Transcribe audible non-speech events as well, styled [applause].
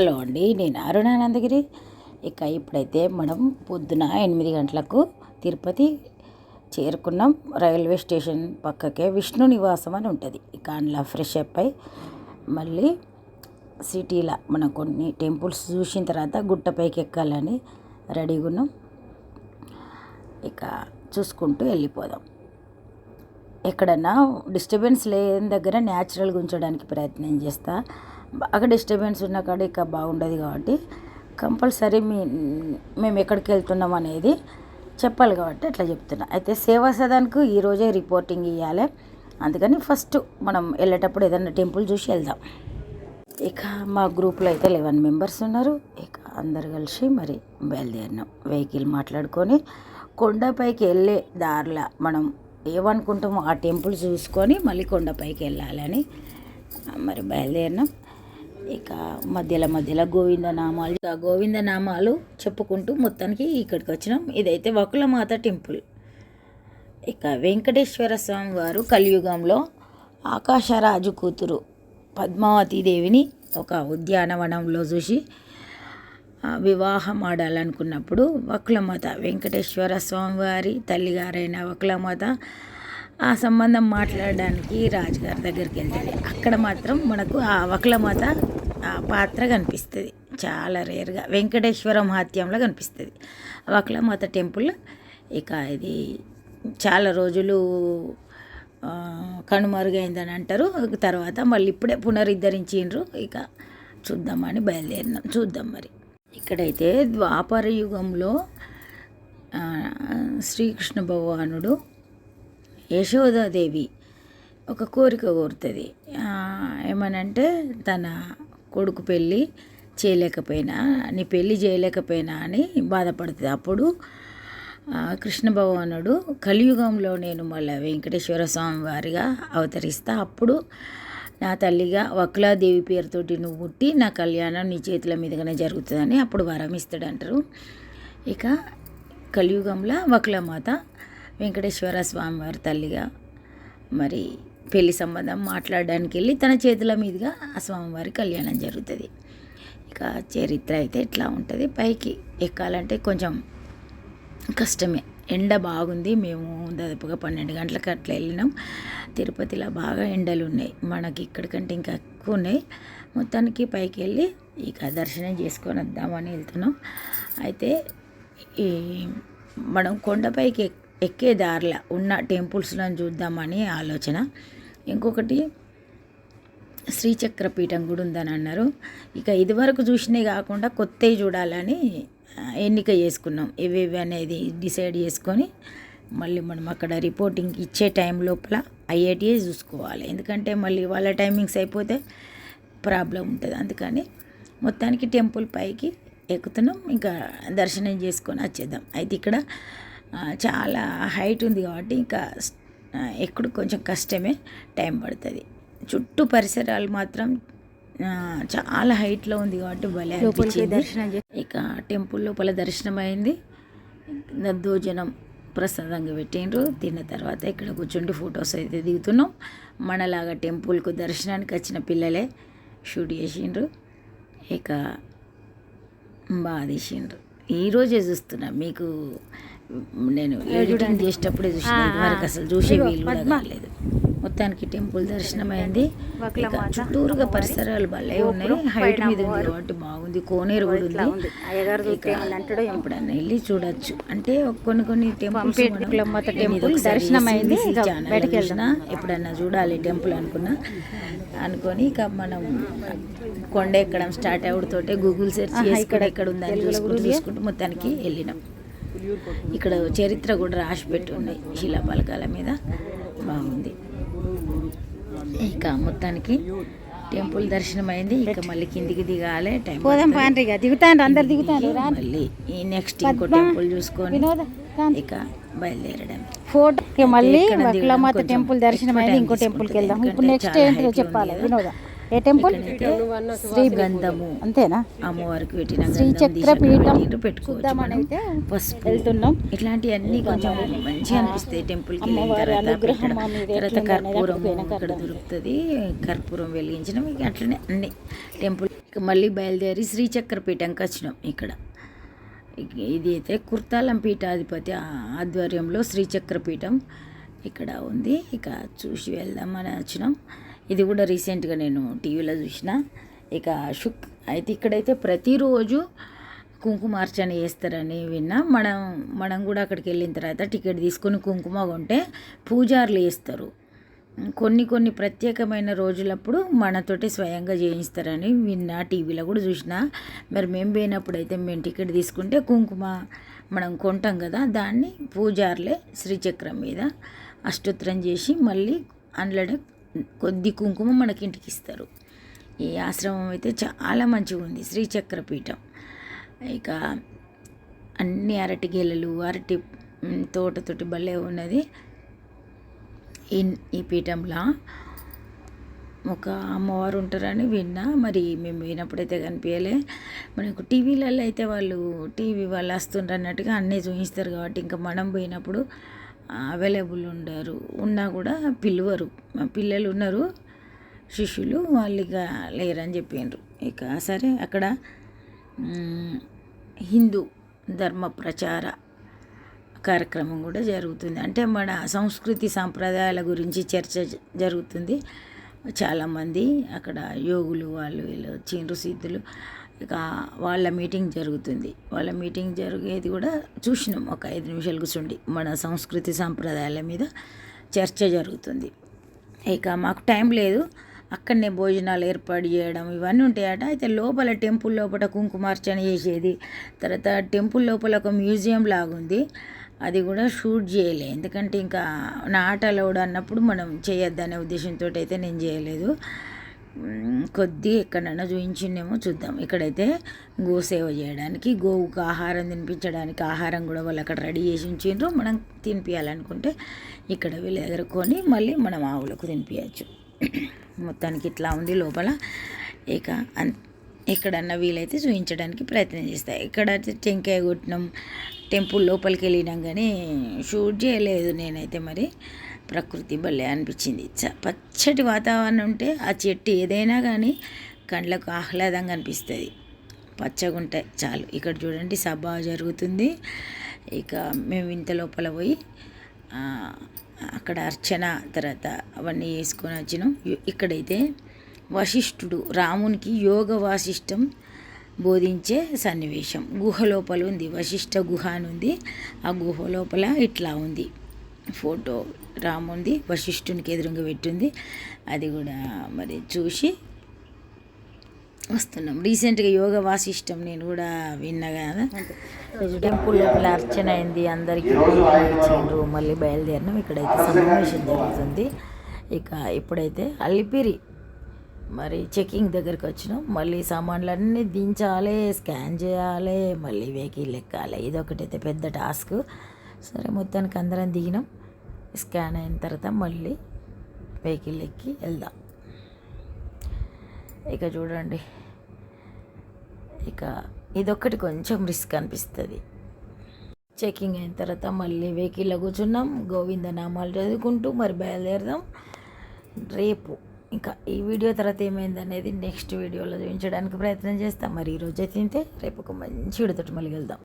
Hello అండి నేను అరుణానందగిరి ఇక ఇప్పుడైతే మనం పొద్దున ఎనిమిది గంటలకు తిరుపతి చేరుకున్నాం. రైల్వే స్టేషన్ పక్కకే విష్ణు నివాసం అని ఉంటుంది. ఇక అందులో ఫ్రెష్ అప్ అయి మళ్ళీ సిటీలో మనం కొన్ని టెంపుల్స్ చూసిన తర్వాత గుట్టపైకి ఎక్కాలని రెడీగా ఉన్నాం. ఇక చూసుకుంటూ వెళ్ళిపోదాం. ఎక్కడన్నా డిస్టర్బెన్స్ లేని దగ్గర న్యాచురల్గా ఉంచడానికి ప్రయత్నం చేస్తా. బాగా డిస్టర్బెన్స్ ఉన్న కాడ ఇక బాగుండదు కాబట్టి కంపల్సరీ మీ మేము ఎక్కడికి వెళ్తున్నాం అనేది చెప్పాలి కాబట్టి అట్లా చెప్తున్నా. అయితే సేవా సదన్కు ఈరోజే రిపోర్టింగ్ ఇవ్వాలి అందుకని ఫస్ట్ మనం వెళ్ళేటప్పుడు ఏదైనా టెంపుల్ చూసి వెళ్దాం. ఇక మా గ్రూప్లో అయితే లెవెన్ మెంబర్స్ ఉన్నారు. ఇక అందరు కలిసి మరి బయలుదేరినాం. వెహికల్ మాట్లాడుకొని కొండపైకి వెళ్ళే దారిలో మనం ఏమనుకుంటామో ఆ టెంపుల్ చూసుకొని మళ్ళీ కొండపైకి వెళ్ళాలని మరి బయలుదేరినాం. ఇక మధ్యలో మధ్యలో గోవింద నామాలు ఇక గోవింద నామాలు చెప్పుకుంటూ మొత్తానికి ఇక్కడికి వచ్చినాం. ఇదైతే వకులమాత టెంపుల్. ఇక వెంకటేశ్వర స్వామి వారు కలియుగంలో ఆకాశరాజు కూతురు పద్మావతి దేవిని ఒక ఉద్యానవనంలో చూసి వివాహం ఆడాలనుకున్నప్పుడు వకులమాత వెంకటేశ్వర స్వామివారి తల్లిగారైన వకులమాత ఆ సంబంధం మాట్లాడడానికి రాజుగారి దగ్గరికి వెళ్తుంది. అక్కడ మాత్రం మనకు ఆ వకులమాత ఆ పాత్ర కనిపిస్తుంది. చాలా రేర్గా వెంకటేశ్వర మహాత్యంలో కనిపిస్తుంది. వకులమాత టెంపుల్ ఇక ఇది చాలా రోజులు కనుమరుగైందని అంటారు. తర్వాత మళ్ళీ ఇప్పుడే పునరుద్ధరించిండ్రు. ఇక చూద్దామని బయలుదేరినాం. చూద్దాం మరి. ఇక్కడైతే ద్వాపర యుగంలో శ్రీకృష్ణ భగవానుడు యశోదాదేవి ఒక కోరిక కోరుతుంది. ఏమనంటే తన కొడుకు పెళ్ళి చేయలేకపోయినా నీ పెళ్ళి చేయలేకపోయినా అని బాధపడుతుంది. అప్పుడు కృష్ణ భగవానుడు కలియుగంలో నేను మళ్ళీ వెంకటేశ్వర స్వామి వారిగా అవతరిస్తా. అప్పుడు నా తల్లిగా వక్లాదేవి పేరుతోటి నువ్వు పుట్టి నా కళ్యాణం నీ చేతుల మీదుగానే జరుగుతుందని అప్పుడు వరం ఇస్తాడంటారు. ఇక కలియుగంలో వక్లమాత వెంకటేశ్వర స్వామివారి తల్లిగా మరి పెళ్ళి సంబంధం మాట్లాడడానికి వెళ్ళి తన చేతుల మీదుగా ఆ స్వామివారి కళ్యాణం జరుగుతుంది. ఇక చరిత్ర అయితే ఇట్లా ఉంటుంది? పైకి ఎక్కాలంటే కొంచెం కష్టమే. ఎండ బాగుంది. మేము దాదాపుగా పన్నెండు గంటలకు అట్లా వెళ్ళినాం. తిరుపతిలో బాగా ఎండలు ఉన్నాయి. మనకి ఇక్కడికంటే ఇంకా ఎక్కువ ఉన్నాయి. మొత్తానికి పైకి వెళ్ళి ఇక దర్శనం చేసుకొని వద్దామని వెళ్తున్నాం. అయితే ఈ మనం కొండపైకి ఎక్- ఎక్కే దారిలో ఉన్న టెంపుల్స్లను చూద్దామని ఆలోచన. ఇంకొకటి శ్రీచక్ర పీఠం కూడా ఉందని అన్నారు. ఇక ఇదివరకు చూసినవి కాకుండా కొత్తవి చూడాలని ఎన్నిక చేసుకున్నాం. ఏవేవి అనేది డిసైడ్ చేసుకొని మళ్ళీ మనం అక్కడ రిపోర్టింగ్ ఇచ్చే టైం లోపల ఐఐటిఏ చూసుకోవాలి. ఎందుకంటే మళ్ళీ వాళ్ళ టైమింగ్స్ అయిపోతే ప్రాబ్లం ఉంటుంది. అందుకని మొత్తానికి టెంపుల్ పైకి ఎక్కుతున్నాం. ఇంకా దర్శనం చేసుకొని వచ్చేద్దాం. అయితే ఇక్కడ చాలా హైట్ ఉంది కాబట్టి ఇంకా ఎక్కడు కొంచెం కష్టమే టైం పడుతుంది. చుట్టూ పరిసరాలు మాత్రం చాలా హైట్లో ఉంది కాబట్టి భలే అనిపించింది. ఇక టెంపుల్ లోపల దర్శనం అయింది దద్దోజనం ప్రసాదంగా పెట్టిండ్రు. తిన్న తర్వాత ఇక్కడ కూర్చుండి ఫొటోస్ అయితే దిగుతున్నాం. మనలాగా టెంపుల్కు దర్శనానికి వచ్చిన పిల్లలే షూట్ చేసిండ్రు. ఇక బాగా తీసిండ్రు. ఈరోజే చూస్తున్నా మీకు నేను ఎడిటింగ్ చేసేటప్పుడే చూసిన అసలు చూసే వీలు కూడా కాలేదు. మొత్తానికి టెంపుల్ దర్శనం అయింది చుట్టూరుగా పరిసరాలు భలే ఉన్నాయి. హైట్ మీద ఉంది కాబట్టి బాగుంది. కోనేరు కూడా ఉంది. ఎప్పుడన్నా వెళ్ళి చూడొచ్చు. అంటే కొన్ని కొన్ని టెంపుల్స్ టెంపుల్ దర్శనం అయింది ఎప్పుడన్నా చూడాలి టెంపుల్ అనుకున్నా. అనుకొని ఇక మనం కొండ ఎక్కడం స్టార్ట్ అవుడుతోటే గూగుల్ సెర్చ్ చేసి ఇక్కడ ఎక్కడ ఉందని చూసుకుంటూ చూసుకుంటూ మొత్తానికి వెళ్ళినాం. ఇక్కడ చరిత్ర కూడా రాసి పెట్టి ఉన్నాయి శిలాపలకాల మీద. బాగుంది. ఇక మొత్తానికి టెంపుల్ దర్శనం అయింది ఇక మళ్ళీ కిందికి దిగాలి. టైం పోదాం పాండ్రి దిగుతాండ్రు అందరు దిగుతాండ్రు. రా మళ్ళీ ఈ నెక్స్ట్ ఇంకో టెంపుల్ చూసుకొని ఇక బయలుదేరడం. ఫోటో మళ్ళీ టెంపుల్ దర్శనం అయింది ఇంకో టెంపుల్కి. వెళ్దాం. ఇప్పుడు నెక్స్ట్ ఏంటో చెప్పాలి ఉంది. వినోద. ఏ టెంపుల్? శ్రీ గంధము. అంతేనా? అమ్మవారికి పెట్టిన శ్రీ చక్ర పీఠం. అయితే పసుపు. వెళ్తున్నాం. ఇట్లాంటివన్నీ కొంచెం మంచిగా అనిపిస్తాయి టెంపుల్కి వెళ్ళిన తర్వాత తర్వాత కర్పూరం ఇక్కడ దొరుకుతుంది. కర్పూరం వెలిగించడం ఇక అట్లనే అన్ని టెంపుల్. ఇక మళ్ళీ బయలుదేరి శ్రీచక్రపీఠంకి వచ్చినాం ఇక్కడ. ఇక ఇది అయితే కుర్తాలం పీఠాధిపతి ఆధ్వర్యంలో శ్రీచక్రపీఠం ఇక్కడ ఉంది. ఇక చూసి వెళ్దామని వచ్చినాం. ఇది కూడా రీసెంట్గా నేను టీవీలో చూసిన. ఇక షుక్ అయితే ఇక్కడైతే ప్రతిరోజు కుంకుమార్చన చేస్తారని విన్నా. మనం మనం కూడా అక్కడికి వెళ్ళిన తర్వాత టికెట్ తీసుకొని కుంకుమ కొంటే పూజారులు వేస్తారు కొన్ని కొన్ని ప్రత్యేకమైన రోజులప్పుడు మనతోటి స్వయంగా చేయిస్తారని విన్నా టీవీలో కూడా చూసిన. మరి మేము పోయినప్పుడు అయితే మేము టికెట్ తీసుకుంటే కుంకుమ మనం కొంటాం కదా దాన్ని పూజారులే శ్రీచక్రం మీద అష్టోత్తరం చేసి మళ్ళీ అందులో కొద్ది కుంకుమ మనకి ఇంటికి ఇస్తారు ఈ ఆశ్రమం అయితే చాలా మంచిగా ఉంది శ్రీచక్రపీఠం. ఇక అన్ని అరటి గెలలు అరటి తోటతోటి భలే ఉన్నది. ఈ ఈ పీఠంలో ఒక అమ్మవారు ఉంటారని విన్నా మరి మేము పోయినప్పుడైతే కనిపించలే మనకు టీవీలలో అయితే వాళ్ళు టీవీ వాళ్ళు వస్తుండ్రు అన్నట్టుగా అన్నీ చూపిస్తారు కాబట్టి ఇంకా మనం పోయినప్పుడు అవైలబుల్ ఉండరు. ఉన్నా కూడా పిలువరు. మా పిల్లలు ఉన్నారు. శిష్యులు వాళ్ళు ఇక లేరని చెప్పిండ్రు ఇక సరే అక్కడ హిందూ ధర్మ ప్రచార కార్యక్రమం కూడా జరుగుతుంది. అంటే మన సంస్కృతి సాంప్రదాయాల గురించి చర్చ జరుగుతుంది. చాలామంది అక్కడ యోగులు వాళ్ళు వీళ్ళు వచ్చిండ్రు సిద్ధులు. ఇక వాళ్ళ మీటింగ్ జరుగుతుంది. వాళ్ళ మీటింగ్ జరిగేది కూడా చూసినాం. ఒక ఐదు నిమిషాలు కూర్చుండి మన సంస్కృతి సాంప్రదాయాల మీద చర్చ జరుగుతుంది. ఇక మాకు టైం లేదు. అక్కడనే భోజనాలు ఏర్పాటు చేయడం ఇవన్నీ ఉంటాయట. అయితే లోపల టెంపుల్ లోపల కుంకుమార్చన చేసేది. తర్వాత టెంపుల్ లోపల ఒక మ్యూజియం లాగుంది అది కూడా షూట్ చేయలే. ఎందుకంటే ఇంకా నా ఆట అన్నప్పుడు మనం చేయొద్దనే ఉద్దేశంతో అయితే నేను చేయలేదు. కొద్ది ఎక్కడన్నా చూపించిండేమో చూద్దాం. ఇక్కడైతే గోసేవ చేయడానికి గోవుకు ఆహారం తినిపించడానికి ఆహారం కూడా వాళ్ళు అక్కడ రెడీ చేసి ఉంచిండ్రు. మనం తినిపించాలనుకుంటే ఇక్కడ వీళ్ళ దగ్గర కొని మళ్ళీ మనం ఆవులకు తినిపించచ్చు [clears throat] మొత్తానికి ఇట్లా ఉంది లోపల. ఇక అన్ ఎక్కడన్నా వీలైతే చూపించడానికి ప్రయత్నం చేస్తాయి ఇక్కడ అయితే టెంకాయ కొట్టినాం టెంపుల్ లోపలికి వెళ్ళినాం కానీ షూట్ చేయలేదు నేనైతే మరి. ప్రకృతి భలే అనిపించింది. చ- పచ్చటి వాతావరణం ఉంటే ఆ చెట్టు ఏదైనా కానీ కళ్ళకు ఆహ్లాదంగా అనిపిస్తుంది. పచ్చగా ఉంటాయి చాలు. ఇక్కడ చూడండి సభ జరుగుతుంది. ఇక మేము ఇంత లోపల పోయి అక్కడ అర్చన తర్వాత అవన్నీ వేసుకొని వచ్చినాం. ఇక్కడైతే వశిష్ఠుడు రామునికి యోగ వాసిష్టం బోధించే సన్నివేశం. గుహ లోపల ఉంది. వశిష్ఠ గుహ అని ఉంది. ఆ గుహ లోపల ఇట్లా ఉంది. ఫోటో రాముంది వశిష్ఠునికి ఎదురుగా పెట్టింది. అది కూడా మరి చూసి వస్తున్నాం. రీసెంట్గా యోగ వాసిష్టం నేను కూడా విన్నా కదా. టెంపుల్ లోపల అర్చన అయింది. అందరికీ ఇచ్చిండ్రు. మళ్ళీ బయలుదేరినాం. ఇక్కడైతే సమావేశం జరుగుతుంది. ఇక ఇప్పుడైతే అల్లిపిరి మరి చెకింగ్ దగ్గరికి వచ్చినాం. మళ్ళీ సామాన్లన్నీ దించాలి స్కాన్ చేయాలి మళ్ళీ వెహికల్ ఎక్కాలి. ఇదొకటైతే పెద్ద టాస్క్ సరే మొత్తానికి అందరం దిగినాం. స్కాన్ అయిన తర్వాత మళ్ళీ వెహికల్ ఎక్కి వెళ్దాం. ఇక చూడండి. ఇక ఇదొక్కటి కొంచెం రిస్క్ అనిపిస్తుంది. చెకింగ్ అయిన తర్వాత మళ్ళీ వెహికల్లో కూర్చున్నాం. గోవింద నామాలు చదువుకుంటూ మరి బయలుదేరదాం. రేపు ఇంకా ఈ వీడియో తర్వాత ఏమైంది అనేది నెక్స్ట్ వీడియోలో చూపించడానికి ప్రయత్నం చేస్తాం. మరి ఈరోజు అయితే తింటే రేపు ఒక మంచి విడతటి మళ్ళీ వెళ్దాం